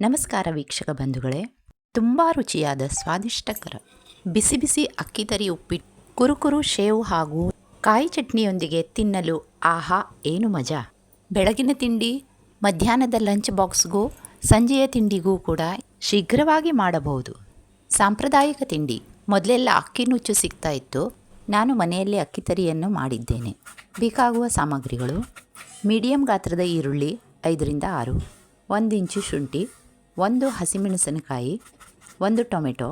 ನಮಸ್ಕಾರ ವೀಕ್ಷಕ ಬಂಧುಗಳೇ. ತುಂಬ ರುಚಿಯಾದ ಸ್ವಾದಿಷ್ಟಕರ, ಬಿಸಿ ಬಿಸಿ ಅಕ್ಕಿ ತರಿ ಉಪ್ಪಿಟ್ಟು, ಕುರುಕುರು, ಶೇವು ಹಾಗೂ ಕಾಯಿ ಚಟ್ನಿಯೊಂದಿಗೆ ತಿನ್ನಲು ಆಹಾ, ಏನು ಮಜಾ. ಬೆಳಗಿನ ತಿಂಡಿ, ಮಧ್ಯಾಹ್ನದ ಲಂಚ್ ಬಾಕ್ಸ್ಗೂ, ಸಂಜೆಯ ತಿಂಡಿಗೂ ಕೂಡ ಶೀಘ್ರವಾಗಿ ಮಾಡಬಹುದು. ಸಾಂಪ್ರದಾಯಿಕ ತಿಂಡಿ, ಮೊದಲೆಲ್ಲ ಅಕ್ಕಿ ನುಚ್ಚು ಸಿಗ್ತಾ ಇತ್ತು. ನಾನು ಮನೆಯಲ್ಲಿ ಅಕ್ಕಿ ತರಿಯನ್ನು ಮಾಡಿದ್ದೇನೆ. ಬೇಕಾಗುವ ಸಾಮಗ್ರಿಗಳು, ಮೀಡಿಯಂ ಗಾತ್ರದ ಈರುಳ್ಳಿ ಐದರಿಂದ ಆರು, ಒಂದು ಇಂಚು ಶುಂಠಿ ಒಂದು ಹಸಿಮೆಣಸಿನಕಾಯಿ, ಒಂದು ಟೊಮೆಟೊ.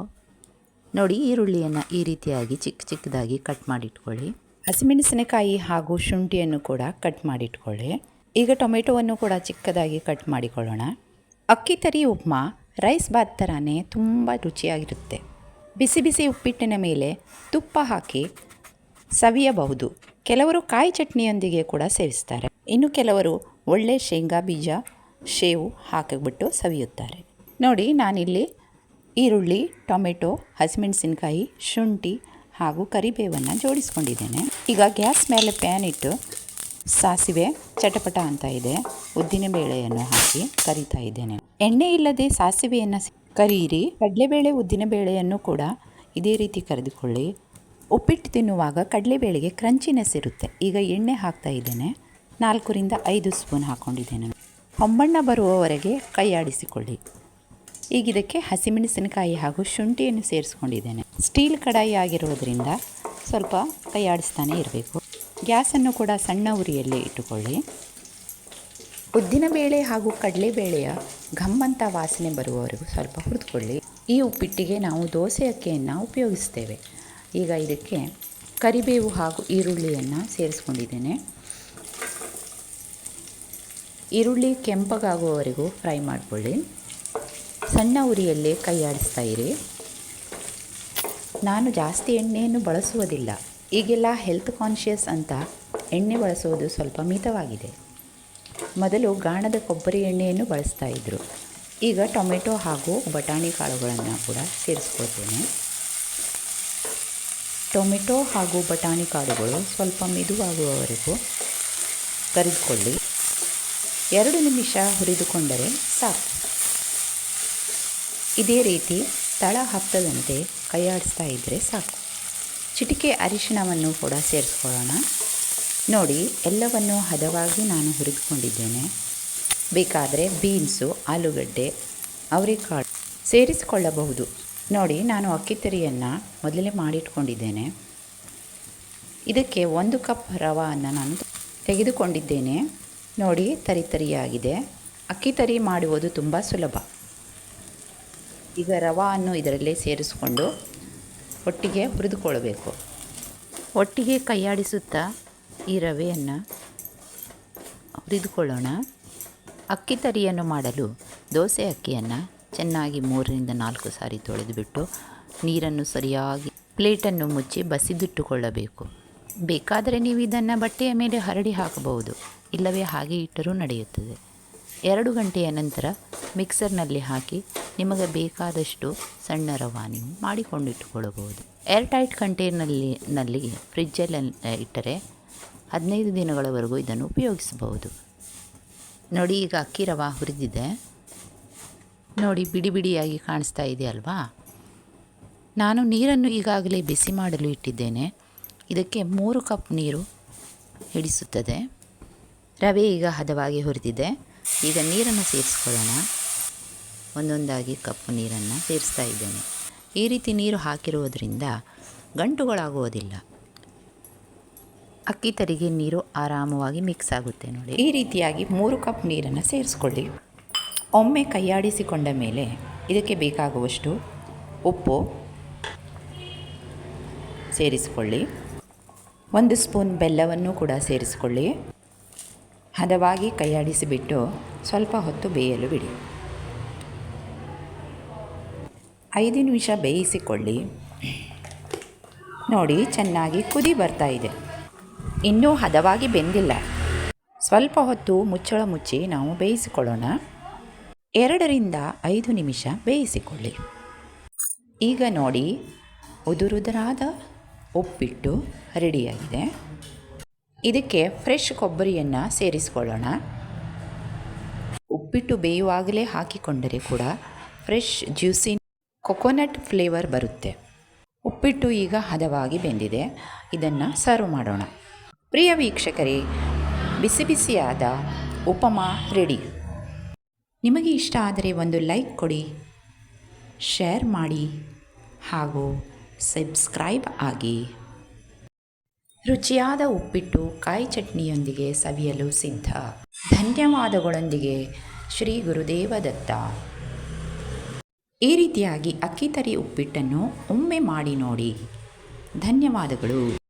ನೋಡಿ ಈರುಳ್ಳಿಯನ್ನು ಈ ರೀತಿಯಾಗಿ ಚಿಕ್ಕ ಚಿಕ್ಕದಾಗಿ ಕಟ್ ಮಾಡಿಟ್ಕೊಳ್ಳಿ. ಹಸಿಮೆಣಸಿನಕಾಯಿ ಹಾಗೂ ಶುಂಠಿಯನ್ನು ಕೂಡ ಕಟ್ ಮಾಡಿಟ್ಕೊಳ್ಳಿ. ಈಗ ಟೊಮೆಟೊವನ್ನು ಕೂಡ ಚಿಕ್ಕದಾಗಿ ಕಟ್ ಮಾಡಿಕೊಳ್ಳೋಣ. ಅಕ್ಕಿ ತರಿ ಉಪ್ಮಾ ರೈಸ್ ಬಾತ್ ಥರನೇ ತುಂಬ ರುಚಿಯಾಗಿರುತ್ತೆ. ಬಿಸಿ ಬಿಸಿ ಉಪ್ಪಿಟ್ಟಿನ ಮೇಲೆ ತುಪ್ಪ ಹಾಕಿ ಸವಿಯಬಹುದು. ಕೆಲವರು ಕಾಯಿ ಚಟ್ನಿಯೊಂದಿಗೆ ಕೂಡ ಸೇವಿಸ್ತಾರೆ. ಇನ್ನು ಕೆಲವರು ಒಳ್ಳೆ ಶೇಂಗಾ ಬೀಜ ಶೇವು ಹಾಕಿಬಿಟ್ಟು ಸವಿಯುತ್ತಾರೆ. ನೋಡಿ, ನಾನಿಲ್ಲಿ ಈರುಳ್ಳಿ, ಟೊಮೆಟೊ, ಹಸಿಮೆಣಸಿನಕಾಯಿ, ಶುಂಠಿ ಹಾಗೂ ಕರಿಬೇವನ್ನು ಜೋಡಿಸ್ಕೊಂಡಿದ್ದೇನೆ. ಈಗ ಗ್ಯಾಸ್ ಮೇಲೆ ಪ್ಯಾನ್ ಇಟ್ಟು ಸಾಸಿವೆ ಚಟಪಟ ಅಂತ ಇದೆ. ಉದ್ದಿನ ಬೇಳೆಯನ್ನು ಹಾಕಿ ಕರಿತಾ ಇದ್ದೇನೆ. ಎಣ್ಣೆ ಇಲ್ಲದೆ ಸಾಸಿವೆಯನ್ನು ಕರಿಯಿರಿ ಕಡಲೆಬೇಳೆ ಉದ್ದಿನ ಬೇಳೆಯನ್ನು ಕೂಡ ಇದೇ ರೀತಿ ಕರೆದುಕೊಳ್ಳಿ. ಉಪ್ಪಿಟ್ಟು ತಿನ್ನುವಾಗ ಕಡಲೆಬೇಳೆಗೆ ಕ್ರಂಚಿನೆಸ್ ಇರುತ್ತೆ. ಈಗ ಎಣ್ಣೆ ಹಾಕ್ತಾ ಇದ್ದೇನೆ. ನಾಲ್ಕರಿಂದ ಐದು ಸ್ಪೂನ್ ಹಾಕ್ಕೊಂಡಿದ್ದೇನೆ ಹೊಂಬಣ್ಣ ಬರುವವರೆಗೆ ಕೈ ಆಡಿಸಿಕೊಳ್ಳಿ ಈಗ ಇದಕ್ಕೆ ಹಸಿಮೆಣಸಿನಕಾಯಿ ಹಾಗೂ ಶುಂಠಿಯನ್ನು ಸೇರಿಸ್ಕೊಂಡಿದ್ದೇನೆ. ಸ್ಟೀಲ್ ಕಡಾಯಿ ಆಗಿರೋದ್ರಿಂದ ಸ್ವಲ್ಪ ಕೈ ಆಡಿಸ್ತಾನೆ ಇರಬೇಕು. ಗ್ಯಾಸನ್ನು ಕೂಡ ಸಣ್ಣ ಉರಿಯಲ್ಲೇ ಇಟ್ಟುಕೊಳ್ಳಿ. ಉದ್ದಿನಬೇಳೆ ಹಾಗೂ ಕಡಲೆಬೇಳೆಯ ಘಮ್ಮಂತ ವಾಸನೆ ಬರುವವರೆಗೂ ಸ್ವಲ್ಪ ಹುರಿದುಕೊಳ್ಳಿ. ಈ ಉಪ್ಪಿಟ್ಟಿಗೆ ನಾವು ದೋಸೆ ಅಕ್ಕಿಯನ್ನು ಉಪಯೋಗಿಸ್ತೇವೆ. ಈಗ ಇದಕ್ಕೆ ಕರಿಬೇವು ಹಾಗೂ ಈರುಳ್ಳಿಯನ್ನು ಸೇರಿಸ್ಕೊಂಡಿದ್ದೇನೆ. ಈರುಳ್ಳಿ ಕೆಂಪಗಾಗುವವರೆಗೂ ಫ್ರೈ ಮಾಡಿಕೊಳ್ಳಿ. ಸಣ್ಣ ಉರಿಯಲ್ಲೇ ಕೈಯಾಡಿಸ್ತಾ ಇರಿ. ನಾನು ಜಾಸ್ತಿ ಎಣ್ಣೆಯನ್ನು ಬಳಸುವುದಿಲ್ಲ. ಈಗೆಲ್ಲ ಹೆಲ್ತ್ ಕಾನ್ಷಿಯಸ್ ಅಂತ ಎಣ್ಣೆ ಬಳಸುವುದು ಸ್ವಲ್ಪ ಮಿತವಾಗಿದೆ. ಮೊದಲು ಗಾಣದ ಕೊಬ್ಬರಿ ಎಣ್ಣೆಯನ್ನು ಬಳಸ್ತಾ ಇದ್ದರು ಈಗ ಟೊಮೆಟೊ ಹಾಗೂ ಬಟಾಣಿ ಕಾಳುಗಳನ್ನು ಕೂಡ ಸೇರಿಸ್ಕೊಳ್ತೇನೆ. ಟೊಮೆಟೊ ಹಾಗೂ ಬಟಾಣಿ ಕಾಳುಗಳು ಸ್ವಲ್ಪ ಮೆದುವಾಗುವವರೆಗೂ ಕರಿದುಕೊಳ್ಳಿ. ಎರಡು ನಿಮಿಷ ಹುರಿದುಕೊಂಡರೆ ಸಾಕು. ಇದೇ ರೀತಿ ತಳ ಹತ್ತದಂತೆ ಕೈಯಾಡಿಸ್ತಾ ಇದ್ದರೆ ಸಾಕು. ಚಿಟಿಕೆ ಅರಿಶಿಣವನ್ನು ಕೂಡ ಸೇರಿಸ್ಕೊಳ್ಳೋಣ. ನೋಡಿ, ಎಲ್ಲವನ್ನು ಹದವಾಗಿ ನಾನು ಹುರಿದುಕೊಂಡಿದ್ದೇನೆ. ಬೇಕಾದರೆ ಬೀನ್ಸು, ಆಲೂಗಡ್ಡೆ, ಅವರೆಕಾಳು ಸೇರಿಸಿಕೊಳ್ಳಬಹುದು. ನೋಡಿ, ನಾನು ಅಕ್ಕಿ ತರಿಯನ್ನು ಮೊದಲೇ ಮಾಡಿಟ್ಕೊಂಡಿದ್ದೇನೆ. ಇದಕ್ಕೆ ಒಂದು ಕಪ್ ರವನ್ನು ನಾನು ತೆಗೆದುಕೊಂಡಿದ್ದೇನೆ. ನೋಡಿ, ತರಿ ತರಿಯಾಗಿದೆ. ಅಕ್ಕಿ ತರಿ ಮಾಡುವುದು ತುಂಬ ಸುಲಭ. ಈಗ ರವಾನ್ನು ಇದರಲ್ಲೇ ಸೇರಿಸಿಕೊಂಡು ಒಟ್ಟಿಗೆ ಹುರಿದುಕೊಳ್ಳಬೇಕು. ಒಟ್ಟಿಗೆ ಕೈಯಾಡಿಸುತ್ತಾ ಈ ರವೆಯನ್ನು ಹುರಿದುಕೊಳ್ಳೋಣ. ಅಕ್ಕಿ ತರಿಯನ್ನು ಮಾಡಲು ದೋಸೆ ಅಕ್ಕಿಯನ್ನು ಚೆನ್ನಾಗಿ ಮೂರರಿಂದ ನಾಲ್ಕು ಸಾರಿ ತೊಳೆದುಬಿಟ್ಟು ನೀರನ್ನು ಸರಿಯಾಗಿ ಪ್ಲೇಟನ್ನು ಮುಚ್ಚಿ ಬಸಿದಿಟ್ಟುಕೊಳ್ಳಬೇಕು. ಬೇಕಾದರೆ ನೀವು ಇದನ್ನು ಬಟ್ಟೆಯ ಮೇಲೆ ಹರಡಿ ಹಾಕಬಹುದು. ಇಲ್ಲವೇ ಹಾಗೆ ಇಟ್ಟರೂ ನಡೆಯುತ್ತದೆ. ಎರಡು ಗಂಟೆಯ ನಂತರ ಮಿಕ್ಸರ್ನಲ್ಲಿ ಹಾಕಿ ನಿಮಗೆ ಬೇಕಾದಷ್ಟು ಸಣ್ಣ ರವಾ ನೀವು ಮಾಡಿಕೊಂಡಿಟ್ಟುಕೊಳ್ಳಬಹುದು ಏರ್ ಟೈಟ್ ಕಂಟೈನರ್ನಲ್ಲಿ ನಲ್ಲಿ ಫ್ರಿಜ್ಜಲ್ಲಿ ಇಟ್ಟರೆ ಹದಿನೈದು ದಿನಗಳವರೆಗೂ ಇದನ್ನು ಉಪಯೋಗಿಸಬಹುದು. ನೋಡಿ, ಈಗ ಅಕ್ಕಿ ರವಾ ಹುರಿದಿದೆ. ನೋಡಿ, ಬಿಡಿ ಬಿಡಿಯಾಗಿ ಕಾಣಿಸ್ತಾ ಇದೆ ಅಲ್ವಾ ನಾನು ನೀರನ್ನು ಈಗಾಗಲೇ ಬಿಸಿ ಮಾಡಲು ಇಟ್ಟಿದ್ದೇನೆ. ಇದಕ್ಕೆ ಮೂರು ಕಪ್ ನೀರು ಹಿಡಿಸುತ್ತದೆ. ರವೆ ಈಗ ಹದವಾಗಿ ಹುರಿದಿದೆ. ಈಗ ನೀರನ್ನು ಸೇರಿಸ್ಕೊಳ್ಳೋಣ. ಒಂದೊಂದಾಗಿ ಕಪ್ಪು ನೀರನ್ನು ಸೇರಿಸ್ತಾ ಇದ್ದೇನೆ. ಈ ರೀತಿ ನೀರು ಹಾಕಿರುವುದರಿಂದ ಗಂಟುಗಳಾಗುವುದಿಲ್ಲ. ಅಕ್ಕಿ ತರಿಗೆ ನೀರು ಆರಾಮವಾಗಿ ಮಿಕ್ಸ್ ಆಗುತ್ತೆ ನೋಡಿ. ಈ ರೀತಿಯಾಗಿ ಮೂರು ಕಪ್ ನೀರನ್ನು ಸೇರಿಸ್ಕೊಳ್ಳಿ. ಒಮ್ಮೆ ಕೈಯಾಡಿಸಿಕೊಂಡ ಮೇಲೆ ಇದಕ್ಕೆ ಬೇಕಾಗುವಷ್ಟು ಉಪ್ಪು ಸೇರಿಸಿಕೊಳ್ಳಿ. ಒಂದು ಸ್ಪೂನ್ ಬೆಲ್ಲವನ್ನು ಕೂಡ ಸೇರಿಸಿಕೊಳ್ಳಿ. ಹದವಾಗಿ ಕೈಯಾಡಿಸಿಬಿಟ್ಟು ಸ್ವಲ್ಪ ಹೊತ್ತು ಬೇಯಲು ಬಿಡಿ. ಐದು ನಿಮಿಷ ಬೇಯಿಸಿಕೊಳ್ಳಿ. ನೋಡಿ, ಚೆನ್ನಾಗಿ ಕುದಿ ಬರ್ತಾ ಇದೆ. ಇನ್ನೂ ಹದವಾಗಿ ಬೆಂದಿಲ್ಲ. ಸ್ವಲ್ಪ ಹೊತ್ತು ಮುಚ್ಚಳ ಮುಚ್ಚಿ ನಾವು ಬೇಯಿಸಿಕೊಳ್ಳೋಣ. ಎರಡರಿಂದ ಐದು ನಿಮಿಷ ಬೇಯಿಸಿಕೊಳ್ಳಿ. ಈಗ ನೋಡಿ, ಉದುರುದುರಾದ ಉಪ್ಪಿಟ್ಟು ರೆಡಿಯಾಗಿದೆ. ಇದಕ್ಕೆ ಫ್ರೆಶ್ ಕೊಬ್ಬರಿಯನ್ನು ಸೇರಿಸಿಕೊಳ್ಳೋಣ. ಉಪ್ಪಿಟ್ಟು ಬೇಯುವಾಗಲೇ ಹಾಕಿಕೊಂಡರೆ ಕೂಡ ಫ್ರೆಶ್, ಜ್ಯೂಸಿ, ಕೊಕೊನಟ್ ಫ್ಲೇವರ್ ಬರುತ್ತೆ. ಉಪ್ಪಿಟ್ಟು ಈಗ ಹದವಾಗಿ ಬೆಂದಿದೆ. ಇದನ್ನು ಸರ್ವ್ ಮಾಡೋಣ. ಪ್ರಿಯ ವೀಕ್ಷಕರೇ, ಬಿಸಿ ಬಿಸಿಯಾದ ಉಪಮಾ ರೆಡಿ. ನಿಮಗೆ ಇಷ್ಟ ಆದರೆ ಒಂದು ಲೈಕ್ ಕೊಡಿ, ಶೇರ್ ಮಾಡಿ ಹಾಗೂ ಸಬ್ಸ್ಕ್ರೈಬ್ ಆಗಿ. ರುಚಿಯಾದ ಉಪ್ಪಿಟ್ಟು, ಕಾಯಿ ಚಟ್ನಿಯೊಂದಿಗೆ ಸವಿಯಲು ಸಿದ್ಧ. ಧನ್ಯವಾದಗಳೊಂದಿಗೆ ಶ್ರೀ ಗುರುದೇವ ದತ್ತ ಈ ರೀತಿಯಾಗಿ ಅಕ್ಕಿ ತರಿ ಉಪ್ಪಿಟ್ಟನ್ನು ಒಮ್ಮೆ ಮಾಡಿ ನೋಡಿ. ಧನ್ಯವಾದಗಳು.